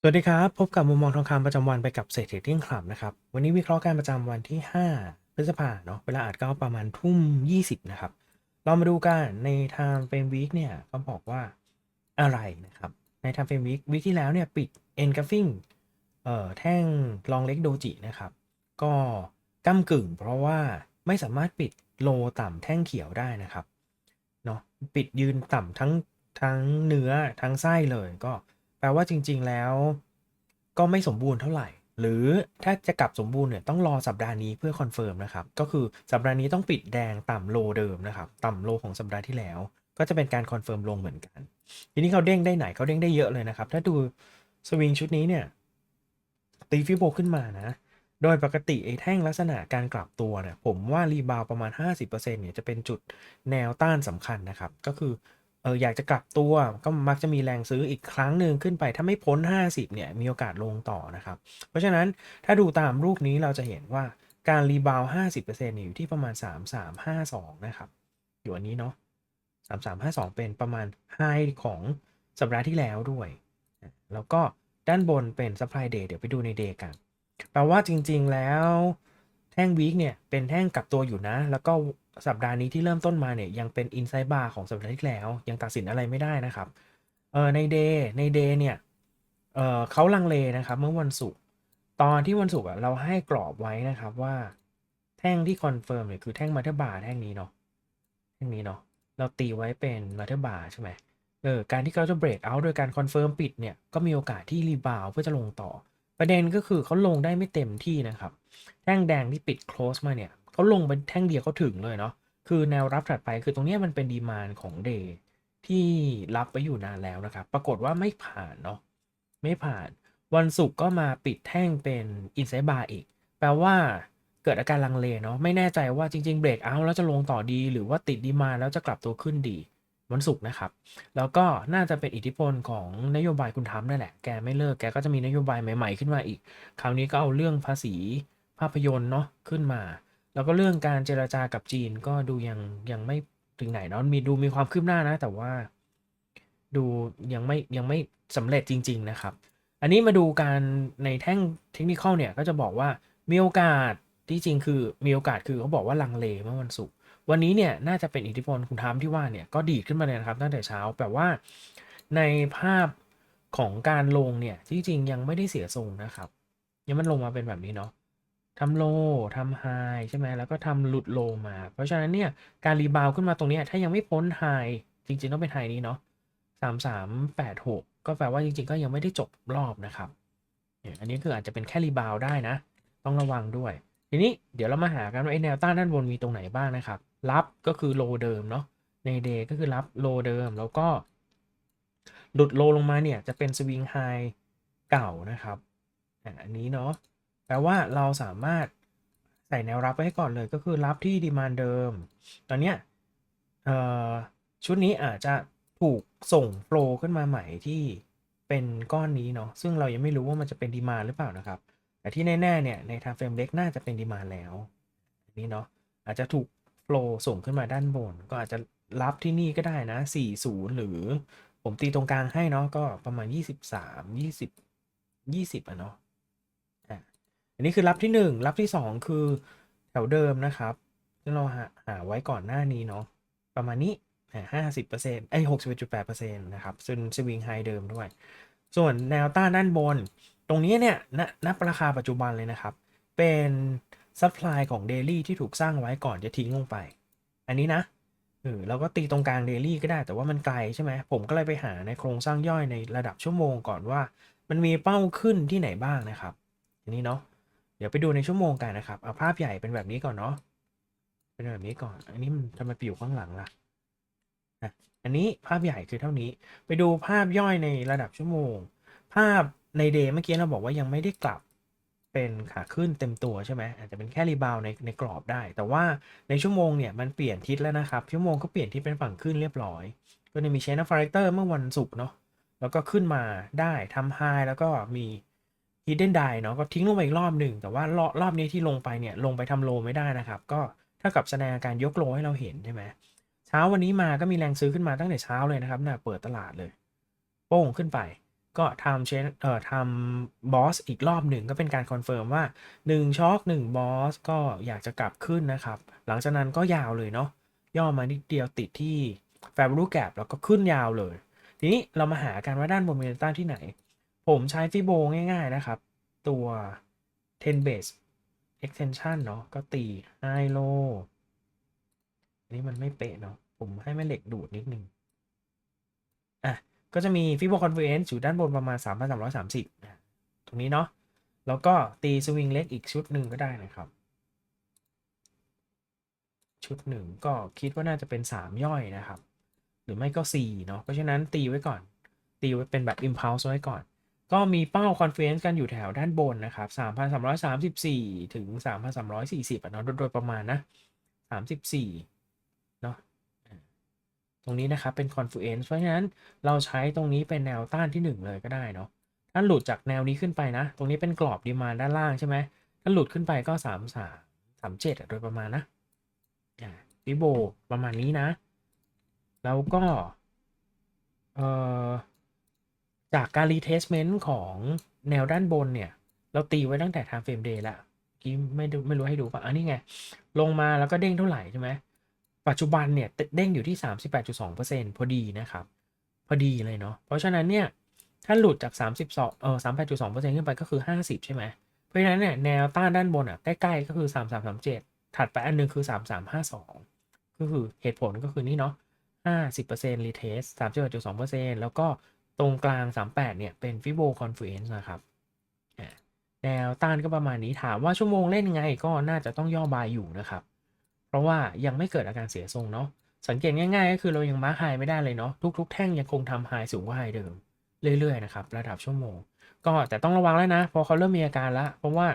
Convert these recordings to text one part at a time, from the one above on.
สวัสดีครับ พบกับมุมมองทองคำประจำวันไปกับเศรษฐีทิ้งคลับนะครับ วันนี้วิเคราะห์การประจำวันที่ 5 พฤษภาเนาะเวลาอาจก็ประมาณทุ่ม 20 นะครับ เรามาดูกันในทางเฟรมวีคเนี่ยเขาบอกว่าอะไรนะครับ ในทางเฟรมวีควีคที่แล้วเนี่ยปิด e n g u l f i n g เอ่อแท่งลองเล็กโดจินะครับ ก็ก้ากึ่งเพราะว่าไม่สามารถปิดโลต่ำแท่งเขียวได้นะครับเนาะปิดยืนต่ำทั้งทั้งเนื้อทั้งไส้เลยก็ แปลว่าจริง ๆ แล้ว ก็ไม่สมบูรณ์เท่าไหร่ หรือถ้าจะกลับสมบูรณ์เนี่ยต้องรอสัปดาห์นี้เพื่อคอนเฟิร์มนะครับ ก็คือสัปดาห์นี้ต้องปิดแดงต่ำโลเดิมนะครับ ต่ำโลของสัปดาห์ที่แล้ว ก็จะเป็นการคอนเฟิร์มลงเหมือนกัน ทีนี้เขาเด้งได้ไหนเขาเด้งได้เยอะเลยนะครับ ถ้าดูสวิงชุดนี้เนี่ยตีฟิโบขึ้นมานะ โดยปกติไอ้แท่งลักษณะการกลับตัวเนี่ยผมว่ารีบาวประมาณ 50%เนี่ยจะเป็นจุดแนวต้านสำคัญนะครับ ก็คือ อออยากจะกลับตัวก็มักจะมีแรงซื้ออีกครั้งหนึ่งขึ้นไป ถ้าไม่พ้น 50เนี่ยมีโอกาสลงต่อนะครับ เพราะฉะนั้นถ้าดูตามรูปนี้เราจะเห็นว่าการรีบาว50%เนี่ยอยู่ที่ประมาณ 3352 นะครับอยู่อันนี้เนาะ3352 เป็นประมาณไฮของสัปดาห์ที่แล้วด้วย แล้วก็ด้านบนเป็น supply day เดี๋ยวไปดูใน day กัน แปลว่าจริงๆแล้ว แท่งวีคเนี่ยเป็นแท่งกลับตัวอยู่นะ แล้วก็สัปดาห์นี้ที่เริ่มต้นมาเนี่ยยังเป็นอินไซด์บาร์ของสัปดาห์ที่แล้ว ยังตัดสินอะไรไม่ได้นะครับเออในเดย์ในเดย์เนี่ยเออเขาลังเลนะครับเมื่อวันศุกร์ตอนที่วันศุกร์เราให้กรอบไว้นะครับว่า แท่งที่คอนเฟิร์มเนี่ยคือแท่งมาเทบาร์แท่งนี้เนาะแท่งนี้เนาะเราตีไว้เป็นมาเทบาร์ใช่ไหมเออการที่เขาจะเบรกเอาท์โดยการคอนเฟิร์มปิดเนี่ยก็มีโอกาสที่รีบาวเพื่อจะลงต่อ ประเด็นก็คือเขาลงได้ไม่เต็มที่นะครับ แท่งแดงที่ปิด close มาเนี่ยเขาลงไปแท่งเดียวเขาถึงเลยเนาะคือแนวรับถัดไปคือตรงนี้มันเป็นดีมานของเดย์ที่รับไปอยู่นานแล้วนะครับ ปรากฏว่าไม่ผ่านเนาะไม่ผ่าน วันศุกร์ก็มาปิดแท่งเป็นอินไซบาร์อีก แปลว่าเกิดอาการลังเลเนาะไม่แน่ใจว่าจริงๆเบรกเอาแล้วจะลงต่อดี หรือว่าติดดีมานแล้วจะกลับตัวขึ้นดี วันศุกร์นะครับ แล้วก็น่าจะเป็นอิทธิพลของนโยบายคุณทำนั่นแหละ แกไม่เลิก แกก็จะมีนโยบายใหม่ๆขึ้นมาอีก คราวนี้ก็เอาเรื่องภาษีภาพยนตร์เนาะขึ้นมา แล้วก็เรื่องการเจรจากับจีนก็ดูยังยังไม่ถึงไหนเนาะ มีดูมีความคืบหน้านะ แต่ว่าดูยังไม่ยังไม่สำเร็จจริง ๆนะครับ อันนี้มาดูการในแท่งเทคนิคเนี่ยก็จะบอกว่ามีโอกาสที่จริงคือมีโอกาสคือเขาบอกว่าลังเลเมื่อวันศุกร์ วันนี้เนี่ยน่าจะเป็นอิทธิพลคุณทามที่ว่าเนี่ยก็ดีขึ้นมาเลยนะครับตั้งแต่เช้าแปลว่าในภาพของการลงเนี่ยที่จริงยังไม่ได้เสียทรงนะครับ ยังมันลงมาเป็นแบบนี้เนาะทำโลทำไฮใช่ไหมแล้วก็ทำหลุดโลมา เพราะฉะนั้นเนี่ยการรีบาวขึ้นมาตรงนี้ถ้ายังไม่พ้นไฮจริงๆต้องเป็นไฮนี้เนาะสามสามแปดหกก็แปลว่าจริงๆ ก็ยังไม่ได้จบรอบนะครับเนี่ยอันนี้คืออาจจะเป็นแค่รีบาวได้นะ ต้องระวังด้วย ทีนี้เดี๋ยวเรามาหากันว่าไอ้แนวต้านด้านบนมีตรงไหนบ้างนะครับ รับก็คือโลเดิมเนาะในเดย์ก็คือรับโลเดิมแล้วก็หลุดโลลงมาเนี่ยจะเป็นสวิงไฮเก่านะครับอันนี้เนาะแปลว่าเราสามารถใส่แนวรับไว้ให้ก่อนเลยก็คือรับที่ดีมานเดิม ตอนเนี้ยชุดนี้อาจจะถูกส่งโฟล์ขึ้นมาใหม่ที่เป็นก้อนนี้เนาะซึ่งเรายังไม่รู้ว่ามันจะเป็นดีมานหรือเปล่านะครับ แต่ที่แน่ๆเนี่ยในทางเฟรมเล็กน่าจะเป็นดีมานแล้วอันนี้เนาะอาจจะถูก โฟลว์ส่งขึ้นมาด้านบน ก็อาจจะรับที่นี่ก็ได้นะ 40 หรือผมตีตรงกลางให้เนาะก็ประมาณ 23 20 20อะเนาะอะอันนี้คือรับที่ 1 รับที่ 2 คือแถวเดิมนะครับที่เราหาหาไว้ก่อนหน้านี้เนาะประมาณนี้ห้าสิบเปอร์เซ็นต์ไอ้หกสิบจุดแปดเปอร์เซ็นต์นะครับซึ่งสวิงไฮเดิมด้วย ส่วนแนวต้านด้านบน ตรงนี้เนี่ยณณราคาปัจจุบันเลยนะครับ เป็น ซัพพลายของเดลี่ที่ถูกสร้างไว้ก่อนจะทิ้งลงไป อันนี้นะเออเราก็ตีตรงกลางเดลี่ก็ได้แต่ว่ามันไกลใช่ไหมผมก็เลยไปหาในโครงสร้างย่อยในระดับชั่วโมงก่อนว่า มันมีเป้าขึ้นที่ไหนบ้างนะครับอันนี้เนาะเดี๋ยวไปดูในชั่วโมงกันนะครับเอาภาพใหญ่เป็นแบบนี้ก่อนเนาะเป็นแบบนี้ก่อน อันนี้มันทำไมไปอยู่ข้างหลังล่ะอะอันนี้ภาพใหญ่คือเท่านี้ ไปดูภาพย่อยในระดับชั่วโมง ภาพในเดย์เมื่อกี้เราบอกว่ายังไม่ได้กลับ เป็นขาขึ้นเต็มตัวใช่ไหมอาจจะเป็นแค่รีบาวในในกรอบได้ แต่ว่าในชั่วโมงเนี่ยมันเปลี่ยนทิศแล้วนะครับ ชั่วโมงก็เปลี่ยนทิศเป็นฝั่งขึ้นเรียบร้อย ก็จะมีเชนฟาร์เรเตอร์เมื่อวันศุกร์เนาะแล้วก็ขึ้นมาได้ทำไฮแล้วก็มี hidden d i เนาะก็ทิ้งลงไปอีกรอบหนึ่ง แต่ว่ารอบรอบนี้ที่ลงไปเนี่ยลงไปทำโลไม่ได้นะครับ ก็เท่ากับแสดงการยกโลให้เราเห็นใช่ไหมเช้าวันนี้มาก็มีแรงซื้อขึ้นมาตั้งแต่เช้าเลยนะครับน่ะเปิดตลาดเลย โป้งขึ้นไป ก็ทำเชนเอ่อทำบอสอีกรอบหนึ่งก็เป็นการคอนเฟิร์มว่า1ช็อค1บอสก็อยากจะกลับขึ้นนะครับ หลังจากนั้นก็ยาวเลยเนาะย่อมานิดเดียวติดที่ value gap แล้วก็ขึ้นยาวเลย ทีนี้เรามาหากันว่าด้านบนมีแนต้านที่ไหน ผมใช้ฟิโบง่ายๆนะครับ ตัว10 base extension เนาะก็ตี high low อันนี้มันไม่เป๊ะเนาะผมให้แม่เหล็กดูดนิดนึง ก็จะมี Fibo Convergence อยู่ด้านบนประมาณ 3,330นะตรงนี้เนาะ แล้วก็ตีสวิงเล็กอีกชุดหนึ่งก็ได้นะครับ ชุดหนึ่งก็คิดว่าน่าจะเป็น 3 ย่อยนะครับ หรือไม่ก็ 4 เนาะ เพราะฉะนั้นตีไว้ก่อน ตีไว้เป็นแบบ impulse ไว้ก่อน ก็มีเป้า confluence กันอยู่แถวด้านบนนะครับ 3,334 ถึง 3,340อะเนาะโดยประมาณนะ 34 เนาะ รงนี้นะครับเป็น confluence เพราะฉะนั้นเราใช้ตรงนี้เป็นแนวต้านที่ 1 เลยก็ได้เนาะถ้าหลุดจากแนวนี้ขึ้นไปนะ ตรงนี้เป็นกรอบดีมาด้านล่างใช่ไหมถ้าหลุดขึ้นไปก็ 3 3 3 7 โดยประมาณนะอ่าฟิโบประมาณนี้นะ แล้วก็เอ่อจากการ retestment ของแนวด้านบนเนี่ย เราตีไว้ตั้งแต่ time frame day ล้วเมื่อกี้ไม่ดูไม่รู้ให้ดูป่ะ อันนี้ไง ลงมาแล้วก็เด้งเท่าไหร่ใช่ไหม ปัจจุบันเนี่ยเด้งอยู่ที่ 38.2%พอดีนะครับ พอดีเลยเนาะเพราะฉะนั้นเนี่ยถ้าหลุดจาก 32เออ38.2%ขึ้นไปก็คือ 50 ใช่ไหมเพราะฉะนั้นเนี่ยแนวต้านด้านบนอะใกล้ๆก็คือ 3337 ถัดไปอันหนึงคือ 3352 ก็คือเหตุผลก็คือนี่เนาะ50% retest 38.2%แล้วก็ตรงกลาง 38 เนี่ย เป็น Fibo Confluence นะครับแนวต้านก็ประมาณนี้ถามว่าชั่วโมงเล่นไงก็น่าจะต้องย่อบายอยู่นะครับ เพราะว่ายังไม่เกิดอาการเสียทรงเนาะสังเกตง่ายๆ ก็คือเรายังมาร์คไฮไม่ได้เลยเนาะทุก ๆ แท่งยังคงทำไฮสูงกว่าไฮเดิมเรื่อยๆนะครับระดับชั่วโมง ก็แต่ต้องระวังแล้วนะ พอเขาเริ่มมีอาการแล้วเพราะว่า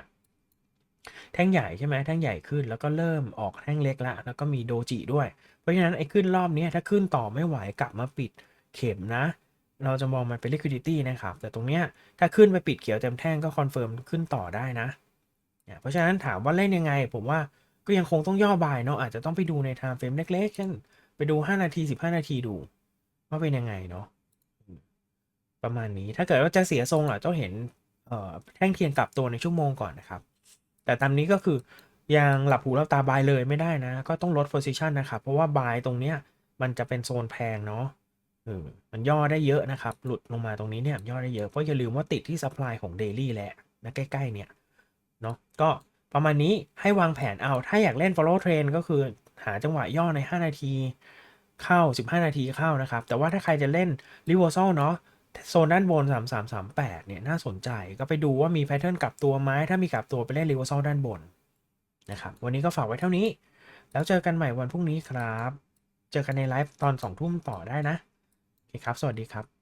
แท่งใหญ่ใช่ไหมแท่งใหญ่ขึ้นแล้วก็เริ่มออกแท่งเล็กละแล้วก็มีโดจิด้วย เพราะฉะนั้นไอ้ขึ้นรอบนี้ถ้าขึ้นต่อไม่ไหวกลับมาปิดเข็มนะ เราจะมองมันเป็น liquidity นะครับ แต่ตรงเนี้ยถ้าขึ้นไปปิดเขียวเต็มแท่งก็คอนเฟิร์มขึ้นต่อได้นะเนี่ยเพราะฉะนั้นถามว่าเล่นยังไง ผมว่า ก็ยังคงต้องย่อบายเนาะอาจจะต้องไปดูใน time frame เล็กๆเช่นไปดู 5 นาที 15 นาทีดู ว่าเป็นยังไงเนาะประมาณนี้ถ้าเกิดว่าจะเสียทรงอะเจ้าเห็นเอ่อแท่งเทียนกลับตัวในชั่วโมงก่อนนะครับ แต่ตามนี้ก็คือยังหลับหูหลับตาบายเลยไม่ได้นะ ก็ต้องลด position นะครับ เพราะว่าบายตรงเนี้ยมันจะเป็นโซนแพงเนาะเออมันย่อได้เยอะนะครับ หลุดลงมาตรงนี้เนี่ยย่อได้เยอะ เพราะอย่าลืมว่าติดที่ supply ของ daily แหละนะใกล้ ๆ เนี่ย เนาะก็ ประมาณนี้ให้วางแผนเอาถ้าอยากเล่น follow trend ก็คือหาจังหวะย่อใน 5 นาทีเข้า 15 นาทีเข้านะครับ แต่ว่าถ้าใครจะเล่น reversal เนาะโซนด้านบน 3338 เนี่ยน่าสนใจก็ไปดูว่ามีแพทเทิร์นกลับตัวไหมถ้ามีกลับตัวไปเล่น reversal ด้านบนนะครับวันนี้ก็ฝากไว้เท่านี้ แล้วเจอกันใหม่วันพรุ่งนี้ครับ เจอกันในไลฟ์ตอน 2 ทุ่มต่อได้นะโอเคครับ สวัสดีครับ